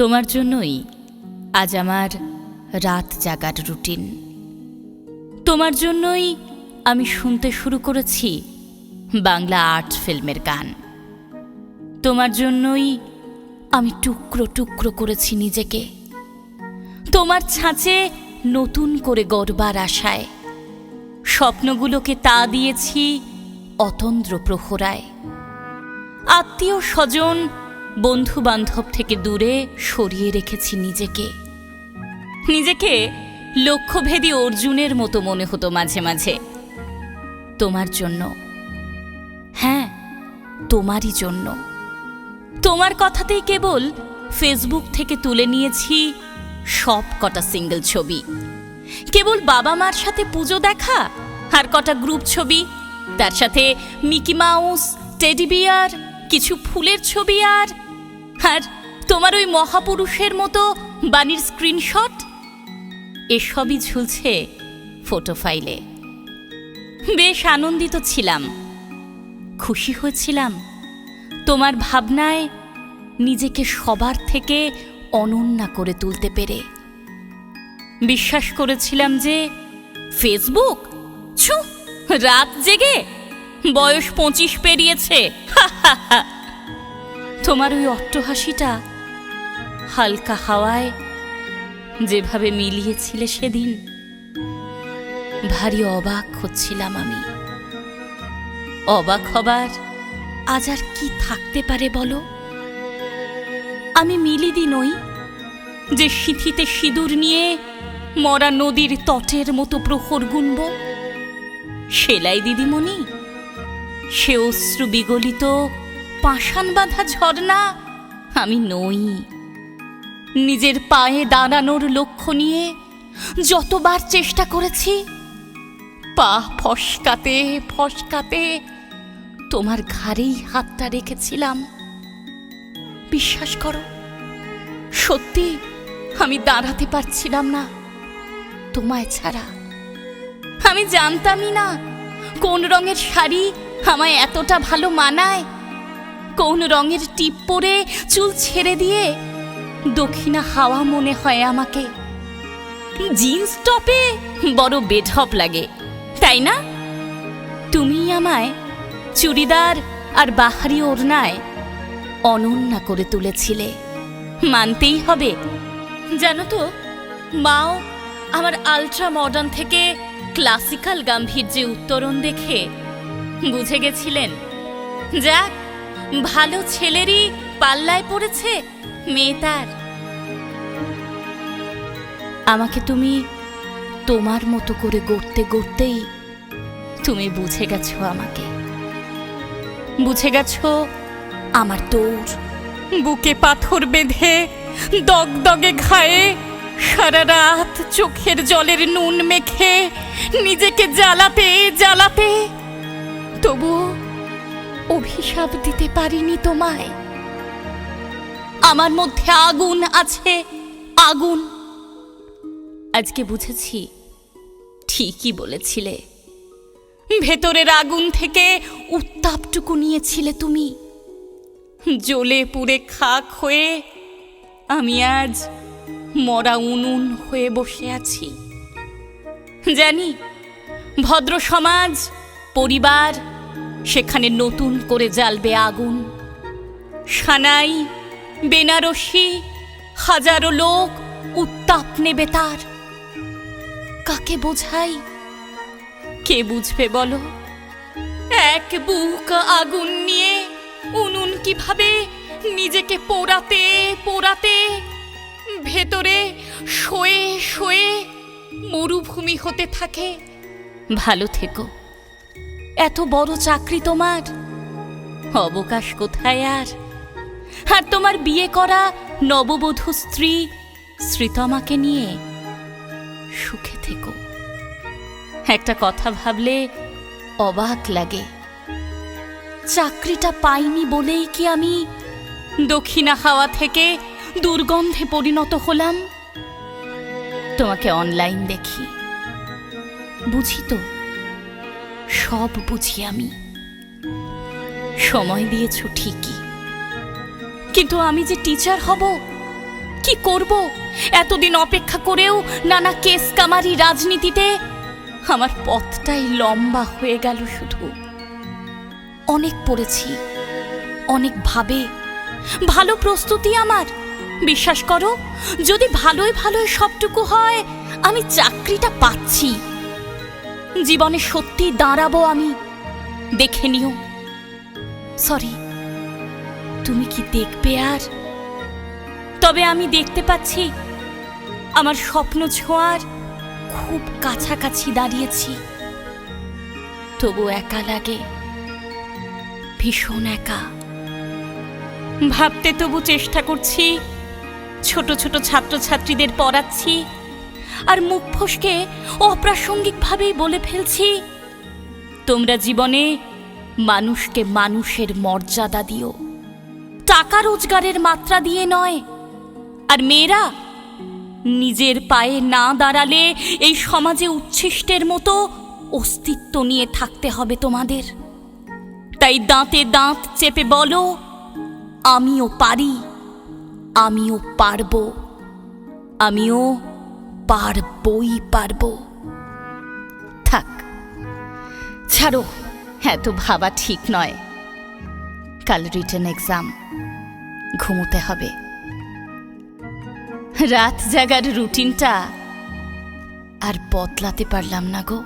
তোমার জন্যই আজ আমার রাত জাগার রুটিন। তোমার জন্যই আমি শুনতে শুরু করেছি বাংলা আর্ট ফিল্মের গান। তোমার জন্যই আমি টুকরো টুকরো করেছি নিজেকে। তোমার ছাঁচে নতুন করে গড়বার আশায় স্বপ্নগুলোকে তা দিয়েছি অতন্দ্র প্রহরায়। আত্মীয় স্বজন বন্ধু বান্ধব থেকে দূরে সরিয়ে রেখেছি নিজেকে। নিজেকে লক্ষ্যভেদী অর্জুনের মতো মনে হতো মাঝে মাঝে। তোমার জন্য। হ্যাঁ তোমারই জন্য। তোমার কথাতেই কেবল ফেসবুক থেকে তুলে নিয়েছি সব কটা সিঙ্গেল ছবি। কেবল বাবা মার সাথে পুজো দেখা আর কটা গ্রুপ ছবি, তার সাথে মিকি মাউস, টেডি বিয়ার কিছু ফুলের ছবি আর আর তোমার ওই মহাপুরুষের মতো বাণীর স্ক্রিনশট এসবই ঝুলছে ফটো ফাইলে বেশ আনন্দিত ছিলাম। খুশি হয়েছিলাম। তোমার ভাবনায় নিজেকে সবার থেকে অনন্যা করে তুলতে পেরে। বিশ্বাস করেছিলাম যে ফেসবুক ছু, রাত জেগে বয়স পঁচিশ পেরিয়েছে। তোমার ওই অট্টহাসিটা হালকা হাওয়ায় যেভাবে মিলিয়েছিলে সেদিন, ভারী অবাক হচ্ছিলাম আমি। অবাক হবার আজ আর কি থাকতে পারে বলো? আমি মিলি মিলিদি নই যে সিঁথিতে সিঁদুর নিয়ে মরা নদীর তটের মতো প্রহর গুনব। সেলাই দিদিমণি সে অশ্রু বিগলিত, পাষাণ বাঁধা ঝর্ণা আমি নই। নিজের পায়ে দাঁড়ানোর লক্ষ্য নিয়ে যতবার চেষ্টা করেছি, পা ফসকাতে ফসকাতে তোমার ঘাড়েই হাতটা রেখেছিলাম। বিশ্বাস করো, সত্যি আমি দাঁড়াতে পারছিলাম না, তোমায় ছাড়া। আমি জানতামই না কোন রঙের শাড়ি আমায় এতটা ভালো মানায়? কোন রঙের টিপ পরে চুল ছেড়ে দিয়ে দক্ষিণা হাওয়া মনে হয় আমাকে। জিন্স টপে বড় বেঢপ লাগে, তাই না? তুমি আমায় চুড়িদার আর বাহারি ওড়নায় অনন্যা করে তুলেছিলে। মানতেই হবে। জানো তো, মাও আমার আলট্রা মডার্ন থেকে ক্লাসিক্যাল গাম্ভীর্যে উত্তরণ দেখে বুঝে গেছিলেন। যাক, ভালো ছেলেরই পাল্লায় পড়েছে, মেয়ে তার। আমাকে তুমি তোমার মতো করে গড়তে গড়তেই তুমি বুঝে গেছো আমাকে। বুঝে গেছো আমার দৌড়, বুকে পাথর বেঁধে, দগদগে ঘায়ে, সারা রাত চোখের জলের নুন মেখে, নিজেকে জ্বালাতে জ্বালাতে তবু অভিশাপ দিতে পারিনি তোমায়। আমার মধ্যে আগুন আছে, আগুন। আজকে বুঝেছি ঠিকই বলেছিলে। ভেতরের আগুন থেকে উত্তাপটুকু নিয়েছিলে তুমি। জ্বলে পুড়ে খাক হয়ে আমি আজ মরা উনুন হয়ে বসে আছি। জানি ভদ্র সমাজ, পরিবার সেখানে নতুন করে জ্বালবে আগুন। সানাই, বেনারসি, হাজারো লোক উত্তাপ নেবে তার। কাকে বোঝাই? কে বুঝবে বলো? এক বুক আগুন নিয়ে উনুন কীভাবে নিজেকে পোড়াতে পোড়াতে? ভেতরে শোয়ে শোয়ে মরুভূমি হতে থাকে। ভালো থেকো। এত বড় চাকরি তোমার? অবকাশ কোথায় আর? আর তোমার বিয়ে করা নববধূ স্ত্রী, শ্রীতমাকে নিয়ে? সুখে থেকো। একটা কথা ভাবলে অবাক লাগে। চাকরিটা পাইনি বলেই কি আমি দক্ষিণা হাওয়া থেকে দুর্গন্ধে পরিণত হলাম? তোমাকে অনলাইন দেখি। বুঝি তো সব বুঝি আমি। সময় দিয়েছ ঠিকই। কিন্তু আমি যে টিচার হব, কি করব? এতদিন অপেক্ষা করেও নানা কেস কামারি রাজনীতিতে আমার পথটাই লম্বা হয়ে গেল শুধু। অনেক পড়েছি, অনেক ভাবে। ভালো প্রস্তুতি আমার। বিশ্বাস করো, যদি ভালোই ভালোই সবটুকু হয়, আমি চাকরিটা পাচ্ছি। জীবনে সত্যি দাঁড়াবো আমি। দেখে নিও। সরি তুমি কি দেখবে আর? তবে আমি দেখতে পাচ্ছি, আমার স্বপ্ন ছোঁয়ার খুব কাছাকাছি দাঁড়িয়েছি। তবু একা লাগে, ভীষণ একা। ভাবতে তবু চেষ্টা করছি, ছোট ছোট ছাত্রছাত্রীদের পড়াচ্ছি আর মুখ ফসকে অপ্রাসঙ্গিকভাবেই বলে ফেলছি, তোমরা জীবনে মানুষকে মানুষের মর্যাদা দিও, টাকা রোজগারের মাত্রা দিয়ে নয়, আর মেয়েরা নিজের পায়ে না দাঁড়ালে এই সমাজে উচ্ছিষ্টের মতো অস্তিত্ব নিয়ে থাকতে হবে তোমাদের। তাই দাঁতে দাঁত চেপে বলো, আমিও পারি, আমিও পারব, আমিও পারবই পারব। থাক। ছাড়ো হ্যাঁ এত ভাবা ঠিক নয়। কাল রিটার্ন এক্সাম। ঘুমোতে হবে। রাত জাগার রুটিনটা আর বদলাতে পারলাম না গো।